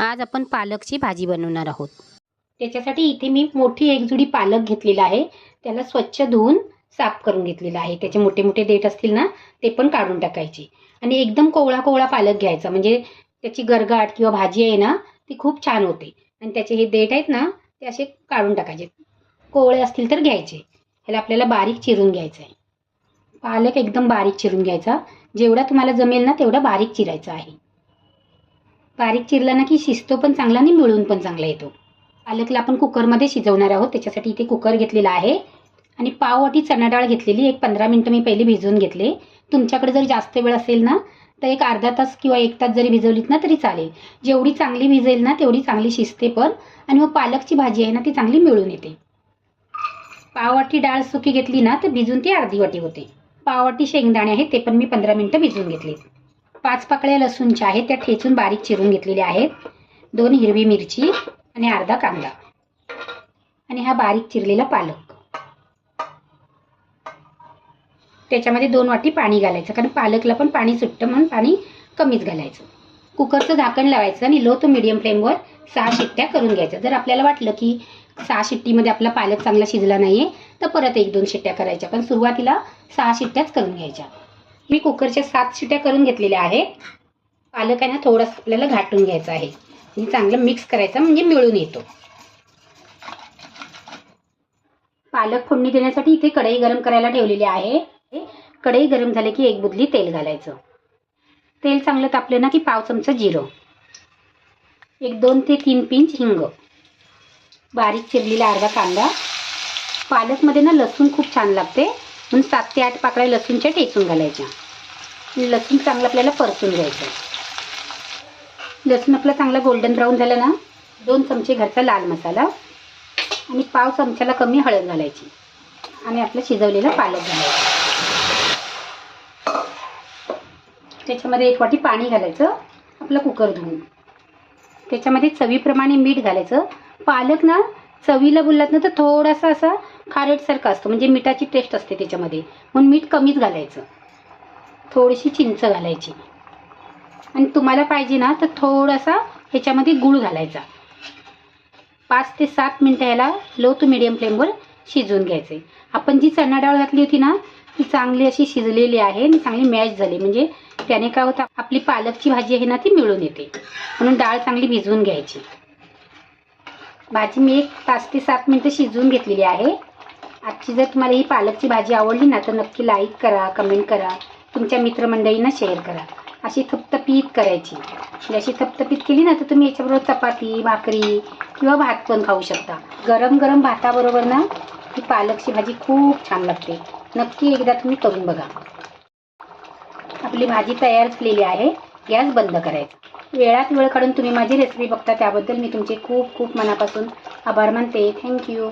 आज आपण पालकची भाजी बनवणार आहोत. त्याच्यासाठी इथे मी मोठी एक जुडी पालक घेतलेला आहे. त्याला स्वच्छ धुवून साफ करून घेतलेला आहे. त्याचे मोठे मोठे देठ असतील ना ते पण काढून टाकायचे. आणि एकदम कोवळा कोवळा पालक घ्यायचा. म्हणजे त्याची गरगाट किंवा भाजी आहे ना ती खूप छान होते. आणि त्याचे हे देठ आहेत ना ते असे काढून टाकायचे. कोवळे असतील तर घ्यायचे. ह्याला आपल्याला बारीक चिरून घ्यायचं आहे. पालक एकदम बारीक चिरून घ्यायचा. जेवढा तुम्हाला जमेल ना तेवढा बारीक चिरायचा आहे. बारीक चिरला ना की शिजतो पण चांगला आणि मिळून पण चांगला येतो. पालकला आपण कुकरमध्ये शिजवणार आहोत त्याच्यासाठी इथे कुकर घेतलेला आहे. आणि पाववाटी चणा डाळ घेतलेली एक पंधरा मिनटं मी पहिले भिजवून घेतले. तुमच्याकडे जर जास्त वेळ असेल ना तर एक अर्धा तास किंवा एक तास जरी भिजवलीत ना तरी चालेल. जेवढी चांगली भिजेल ना तेवढी चांगली शिजते पण. आणि मग पालकची भाजी आहे ना ती चांगली मिळून येते. पाववाटी डाळ सुकी घेतली ना तर भिजून ती अर्धी वाटी होते. पाववाटी शेंगदाणे आहे ते पण मी पंधरा मिनटं भिजवून घेतले पाच पाकळ्या लसूणच्या आहेत त्या ठेचून बारीक चिरून घेतलेल्या आहेत. दोन हिरवी मिरची आणि अर्धा कांदा. आणि हा बारीक चिरलेला पालक. त्याच्यामध्ये दोन वाटी पाणी घालायचं कारण पालकला पण पाणी सुटतं म्हणून पाणी कमीच घालायचं. कुकरचं झाकण लावायचं आणि लो टू मिडियम फ्लेमवर सहा शिट्ट्या करून घ्यायच्या. जर आपल्याला वाटलं की सहा शिट्टीमध्ये आपला पालक चांगला शिजला नाही आहे तर परत एक दोन शिट्ट्या करायच्या. पण सुरुवातीला सहा शिट्ट्याच करून घ्यायच्या. मी कुकरच्या सात शिट्या करून घेतलेल्या आहेत. पालक आहे ना थोडंसं आपल्याला घाटून घ्यायचं आहे. आणि चांगलं मिक्स करायचं म्हणजे मिळून येतो. पालक फोडणी देण्यासाठी इथे कढई गरम करायला ठेवलेली आहे. कढई गरम झाली की एक बुदली तेल घालायचं. तेल चांगलं तापलं ना की पाव चमचा जिरं. एक दोन ते तीन पिंच हिंग. बारीक चिरलेला अर्धा कांदा. पालकमध्ये ना लसूण खूप छान लागते. म्हणून सात ते आठ पाकळ्या लसूणच्या टेचून घालायच्या. लसूण चांगलं आपल्याला परतून घ्यायचं. लसूण आपला चांगला गोल्डन ब्राऊन झाला ना दोन चमचे घरचा लाल मसाला आणि पाव चमच्याला कमी हळद घालायची. आणि आपलं शिजवलेलं पालक घालायचं. त्याच्यामध्ये एक वाटी पाणी घालायचं आपलं कुकर धुवून. त्याच्यामध्ये चवीप्रमाणे मीठ घालायचं. पालक ना चवीला बोललात ना तर थोडासा असा खारटसारखा असतो. म्हणजे मिठाची टेस्ट असते त्याच्यामध्ये. म्हणून मीठ कमीच घालायचं. थोडीशी चिंच घालायची. आणि तुम्हाला पाहिजे ना तर थोडासा ह्याच्यामध्ये गूळ घालायचा. पाच ते सात मिनटं ह्याला लो टू मिडियम फ्लेमवर शिजवून घ्यायचे आपण जी चणा डाळ घातली होती ना ती चांगली अशी शिजलेली आहे आणि चांगली मॅश झाली. म्हणजे त्याने काय होतं आपली पालकची भाजी आहे ना ती मिळून येते. म्हणून डाळ चांगली भिजवून घ्यायची. भाजी मी एक पाच ते सात मिनटं शिजवून घेतलेली आहे. आजची जर तुम्हाला ही पालकची भाजी आवडली ना तर नक्की लाईक करा कमेंट करा. तुमच्या मित्रमंडळींना शेअर करा. अशी थपथपीत करायची. म्हणजे अशी थपथपीत केली ना तर तुम्ही याच्याबरोबर चपाती भाकरी किंवा भात पण खाऊ शकता. गरम गरम भाताबरोबर ना ही पालकची भाजी खूप छान लागते. नक्की एकदा तुम्ही करून बघा. आपली भाजी तयार झालेली आहे. गॅस बंद करायचा. वेळात वेळ काढून तुम्ही माझी रेसिपी बघता त्याबद्दल मी तुमचे खूप खूप मनापासून आभार मानते. थँक्यू